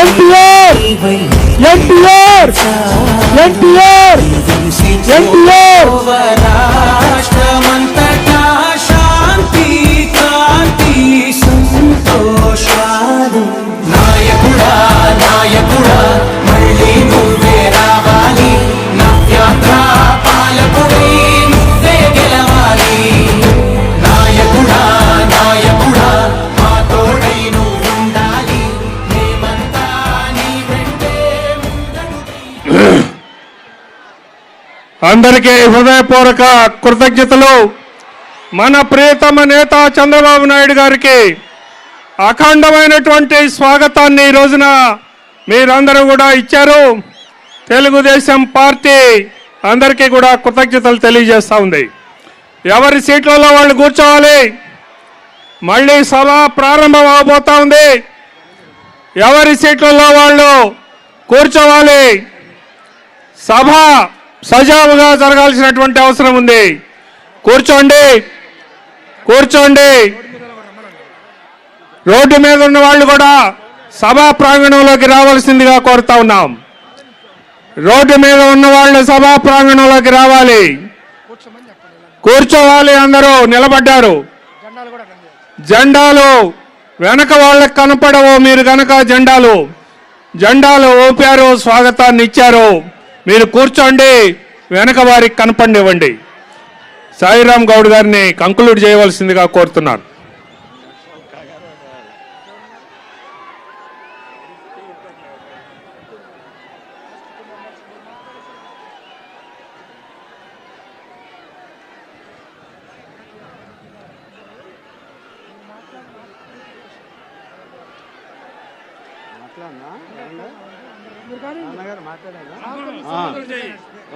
ఎన్టీఆర్ ఎన్టీఆర్ ఎన్టీఆర్ ఎన్టీఆర్. అందరికీ హృదయపూర్వక కృతజ్ఞతలు. మన ప్రియతమ నేత చంద్రబాబు నాయుడు గారికి అఖండమైనటువంటి స్వాగతాన్ని ఈ రోజున మీరందరూ కూడా ఇచ్చారు. తెలుగుదేశం పార్టీ అందరికీ కూడా కృతజ్ఞతలు తెలియజేస్తూ ఉంది. ఎవరి సీట్లలో వాళ్ళు కూర్చోవాలి? మళ్ళీ సభ ప్రారంభం అవబోతా ఉంది. ఎవరి సీట్లలో వాళ్ళు కూర్చోవాలి? సభ సజావుగా జరగాల్సినటువంటి అవసరం ఉంది. కూర్చోండి. కూర్చోండి. రోడ్డు మీద ఉన్న వాళ్ళు కూడా సభా ప్రాంగణంలోకి రావాల్సిందిగా కోరుతా ఉన్నాం. రోడ్డు మీద ఉన్న వాళ్ళు సభా ప్రాంగణంలోకి రావాలి. కూర్చోవాలి అందరూ నిలబడ్డారు. జెండాలు వెనక వాళ్ళకి కనపడవు మీరు గనక జెండాలు. జెండాలు ఊపారు స్వాగతాన్ని ఇచ్చారు. మీరు కూర్చోండి వెనక వారికి కనపడివ్వండి సాయిరామ్ గౌడ్ గారిని కంక్లూడ్ చేయవలసిందిగా కోరుతున్నారు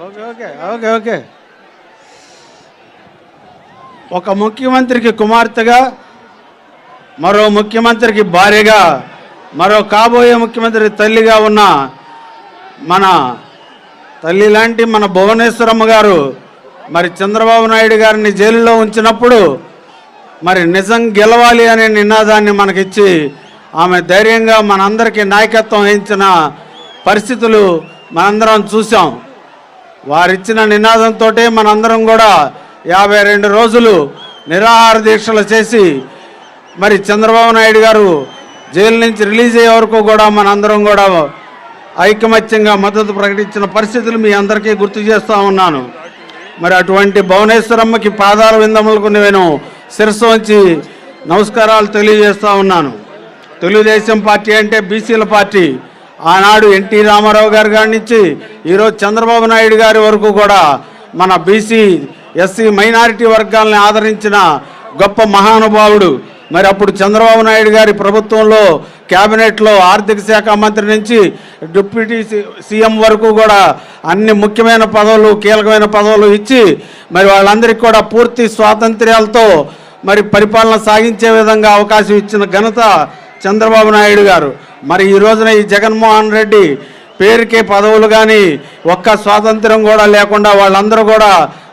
ఓకే ఓకే ఓకే ఓకే. ఒక ముఖ్యమంత్రికి కుమార్తెగా మరో ముఖ్యమంత్రికి భార్యగా మరో కాబోయే ముఖ్యమంత్రి తల్లిగా ఉన్న మన తల్లి లాంటి మన భువనేశ్వరమ్మ గారు మరి చంద్రబాబు నాయుడు గారిని జైలులో ఉంచినప్పుడు మరి నిజం గెలవాలి అనే నినాదాన్ని మనకిచ్చి ఆమె ధైర్యంగా మనందరికీ నాయకత్వం వహించిన పరిస్థితులు మనందరం చూసాం వారిచ్చిన నినాదంతో మనందరం కూడా యాభై రెండు రోజులు నిరాహార దీక్షలు చేసి మరి చంద్రబాబు నాయుడు గారు జైలు నుంచి రిలీజ్ అయ్యే వరకు కూడా మనందరం కూడా ఐకమత్యంగా మద్దతు ప్రకటించిన పరిస్థితులు మీ అందరికీ గుర్తు చేస్తూ ఉన్నాను. మరి అటువంటి భువనేశ్వరమ్మకి పాదాల విందములకు నేను శిరస్సు వంచి నమస్కారాలు తెలియజేస్తూ ఉన్నాను. తెలుగుదేశం పార్టీ అంటే బీసీల పార్టీ. ఆనాడు ఎన్టీ రామారావు గారి గారి నుంచి ఈరోజు చంద్రబాబు నాయుడు గారి వరకు కూడా మన బీసీ ఎస్సీ మైనారిటీ వర్గాల్ని ఆదరించిన గొప్ప మహానుభావుడు. మరి అప్పుడు చంద్రబాబు నాయుడు గారి ప్రభుత్వంలో కేబినెట్లో ఆర్థిక శాఖ మంత్రి నుంచి డిప్యూటీ సీఎం వరకు కూడా అన్ని ముఖ్యమైన పదవులు కీలకమైన పదవులు ఇచ్చి మరి వాళ్ళందరికీ కూడా పూర్తి స్వాతంత్ర్యాలతో మరి పరిపాలన సాగించే విధంగా అవకాశం ఇచ్చిన ఘనత చంద్రబాబు నాయుడు గారు. మరి ఈ రోజున ఈ జగన్మోహన్ రెడ్డి పేరుకే పదవులు కానీ ఒక్క స్వాతంత్రం కూడా లేకుండా వాళ్ళందరూ కూడా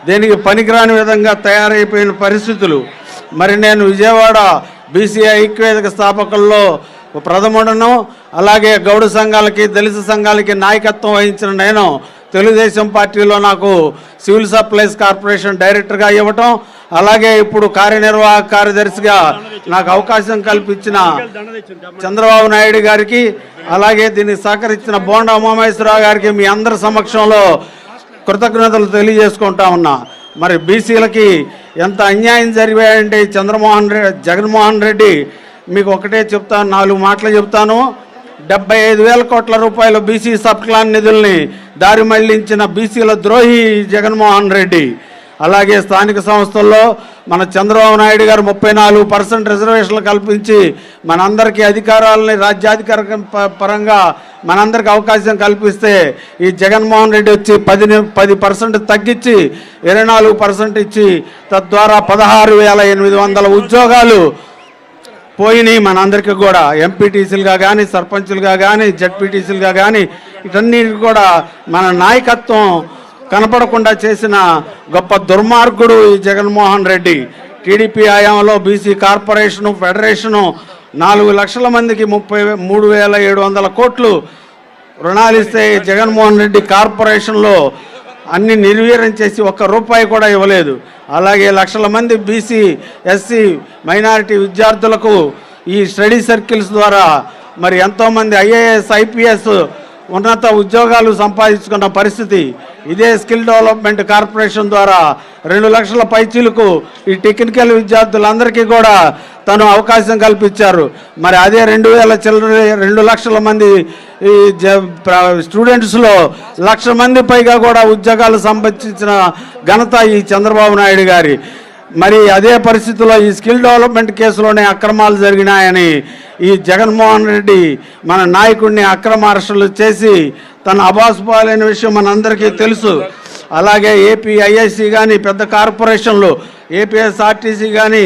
దేనికి పనికిరాని విధంగా తయారైపోయిన పరిస్థితులు. మరి నేను విజయవాడ బీసీ ఐక్యవేదిక స్థాపకుల్లో ప్రథముడను అలాగే గౌడ సంఘాలకి దళిత సంఘాలకి నాయకత్వం వహించిన నేను తెలుగుదేశం పార్టీలో నాకు సివిల్ సప్లైస్ కార్పొరేషన్ డైరెక్టర్గా ఇవ్వటం అలాగే ఇప్పుడు కార్యనిర్వాహక కార్యదర్శిగా నాకు అవకాశం కల్పించిన చంద్రబాబు నాయుడు గారికి అలాగే దీన్ని సహకరించిన బోండా ఉమామేశ్వరరావు గారికి మీ అందరి సమక్షంలో కృతజ్ఞతలు తెలియజేసుకుంటా ఉన్నా. మరి బీసీలకి ఎంత అన్యాయం జరిగాయంటే చంద్రమోహన్ రెడ్డి జగన్మోహన్ రెడ్డి మీకు ఒకటే చెప్తాను నాలుగు మాటలు చెప్తాను. డెబ్బై ఐదు వేల కోట్ల రూపాయల బీసీ సబ్ క్లాన్ నిధుల్ని దారి మళ్ళించిన బీసీల ద్రోహి జగన్మోహన్ రెడ్డి. అలాగే స్థానిక సంస్థల్లో మన చంద్రబాబు నాయుడు గారు ముప్పై నాలుగు పర్సెంట్ రిజర్వేషన్లు కల్పించి మనందరికీ అధికారాలని రాజ్యాధికార ప- పరంగా మనందరికి అవకాశం కల్పిస్తే ఈ జగన్మోహన్ రెడ్డి వచ్చి పది పది పర్సెంట్ తగ్గించి ఇరవై నాలుగు పర్సెంట్ ఇచ్చి తద్వారా పదహారు వేల ఎనిమిది వందల ఉద్యోగాలు పోయినాయి మనందరికీ కూడా. ఎంపీటీసీలుగా కానీ సర్పంచులుగా కానీ జడ్పీటీసీలుగా కానీ వీటన్నిటికి కూడా మన నాయకత్వం కనపడకుండా చేసిన గొప్ప దుర్మార్గుడు ఈ జగన్మోహన్ రెడ్డి. టీడీపీ హయాంలో బీసీ కార్పొరేషను ఫెడరేషను నాలుగు లక్షల మందికి ముప్పై మూడు వేల ఏడు వందల కోట్లు రుణాలు ఇస్తే జగన్మోహన్ రెడ్డి కార్పొరేషన్లో అన్ని నిర్వీర్యం చేసి ఒక్క రూపాయి కూడా ఇవ్వలేదు. అలాగే లక్షల మంది బీసీ ఎస్సీ మైనారిటీ విద్యార్థులకు ఈ స్టడీ సర్కిల్స్ ద్వారా మరి ఎంతోమంది ఐఏఎస్ ఐపీఎస్ ఉన్నత ఉద్యోగాలు సంపాదించుకున్న పరిస్థితి ఇదే స్కిల్ డెవలప్మెంట్ కార్పొరేషన్ ద్వారా రెండు లక్షల పైచీలకు ఈ టెక్నికల్ విద్యార్థులందరికీ కూడా తను అవకాశం కల్పించారు. మరి అదే రెండు వేల చిల్లర రెండు లక్షల మంది ఈ జ- స్టూడెంట్స్లో లక్ష మంది పైగా కూడా ఉద్యోగాలు సంపాదించిన ఘనత ఈ చంద్రబాబు నాయుడు గారి. మరి అదే పరిస్థితుల్లో ఈ స్కిల్ డెవలప్మెంట్ కేసులోనే అక్రమాలు జరిగినాయని ఈ జగన్మోహన్ రెడ్డి మన నాయకుడిని అక్రమ అరెస్టులు చేసి తన అబాసుపాలైన విషయం మనందరికీ తెలుసు. అలాగే ఏపీ ఐఐసి కానీ పెద్ద కార్పొరేషన్లు ఏపీఎస్ఆర్టీసీ కానీ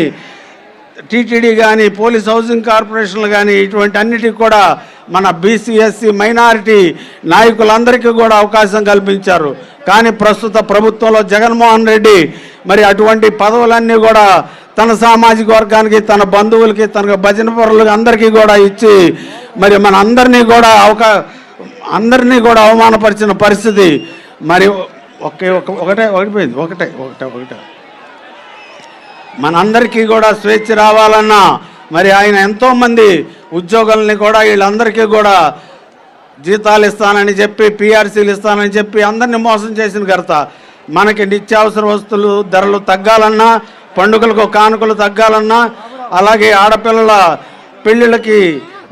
టీటీడీ కానీ పోలీస్ హౌసింగ్ కార్పొరేషన్లు కానీ ఇటువంటి అన్నిటికి కూడా మన బీసీఎస్సీ మైనారిటీ నాయకులందరికీ కూడా అవకాశం కల్పించారు. కానీ ప్రస్తుత ప్రభుత్వంలో జగన్మోహన్ రెడ్డి మరి అటువంటి పదవులన్నీ కూడా తన సామాజిక వర్గానికి తన బంధువులకి తన భజన పరులకు అందరికీ కూడా ఇచ్చి మరి మన అందరినీ కూడా అవకా అందరినీ కూడా అవమానపరిచిన పరిస్థితి మరి ఒకే ఒక- ఒకటే ఒకటిపోయింది ఒకటే ఒకటే ఒకటే. మనందరికీ కూడా స్వేచ్ఛ రావాలన్నా మరి ఆయన ఎంతోమంది ఉద్యోగుల్ని కూడా వీళ్ళందరికీ కూడా జీతాలు ఇస్తానని చెప్పి పిఆర్సీలు ఇస్తానని చెప్పి అందరిని మోసం చేసిన కర్త మనకి నిత్యావసర వస్తువులు ధరలు తగ్గాలన్నా పండుగలకు కానుకలు తగ్గాలన్నా అలాగే ఆడపిల్లల పెళ్ళిళ్ళకి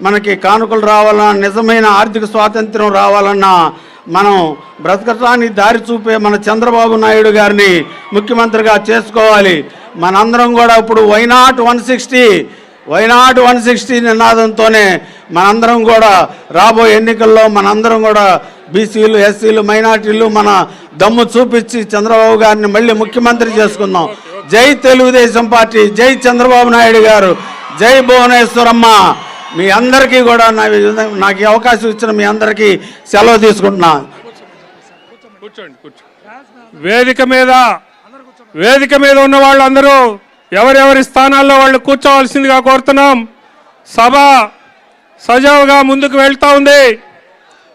మనకి కానుకలు రావాలన్నా నిజమైన ఆర్థిక స్వాతంత్రం రావాలన్నా మనం బ్రతకటానికి దారి చూపే మన చంద్రబాబు నాయుడు గారిని ముఖ్యమంత్రిగా చేసుకోవాలి. మనందరం కూడా ఇప్పుడు why not one sixty why not one sixty నినాదంతోనే మనందరం కూడా రాబోయే ఎన్నికల్లో మనందరం కూడా బీసీలు ఎస్సీలు మైనార్టీలు మన దమ్ము చూపించి చంద్రబాబు గారిని మళ్ళీ ముఖ్యమంత్రి చేసుకుందాం. జై తెలుగుదేశం పార్టీ జై చంద్రబాబు నాయుడు గారు జై భువనేశ్వరమ్మ. మీ అందరికీ కూడా నా నాకు ఈ అవకాశం ఇచ్చిన మీ అందరికీ సెలవు తీసుకుంటున్నా. వేదిక మీద వేదిక మీద ఉన్న వాళ్ళందరూ ఎవరెవరి స్థానాల్లో వాళ్ళు కూర్చోవలసిందిగా కోరుతున్నాం. సభ సజావుగా ముందుకు వెళ్తా ఉంది.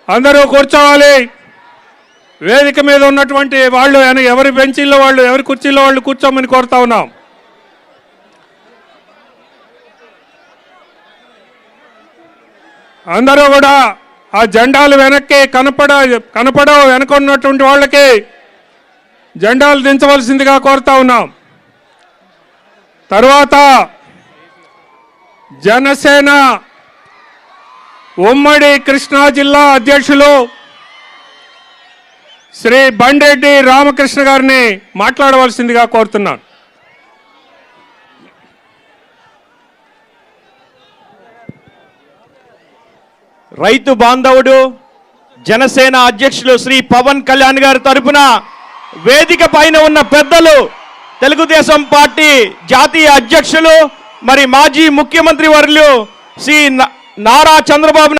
అందరూ కూర్చోవాలి. వేదిక మీద ఉన్నటువంటి వాళ్ళు ఎవరి బెంచీల్లో వాళ్ళు ఎవరి కుర్చీల్లో వాళ్ళు కూర్చోమని కోరుతా ఉన్నాం. అందరూ కూడా ఆ జెండాలు వెనక్కి కనపడ కనపడ వెనక ఉన్నటువంటి వాళ్ళకి జెండాలు దించవలసిందిగా కోరుతా ఉన్నాం. తర్వాత జనసేన ఉమ్మడి కృష్ణా జిల్లా అధ్యక్షులు శ్రీ బండెడ్డి రామకృష్ణ గారిని మాట్లాడవలసిందిగా కోరుతున్నాను. రైతు బాంధవుడు జనసేన అధ్యక్షులు శ్రీ పవన్ కళ్యాణ్ గారి తరపున వేదిక పైన ఉన్న పెద్దలు తెలుగుదేశం పార్టీ జాతీయ అధ్యక్షులు మరి మాజీ ముఖ్యమంత్రి వర్యులు శ్రీ నారా చంద్రబాబు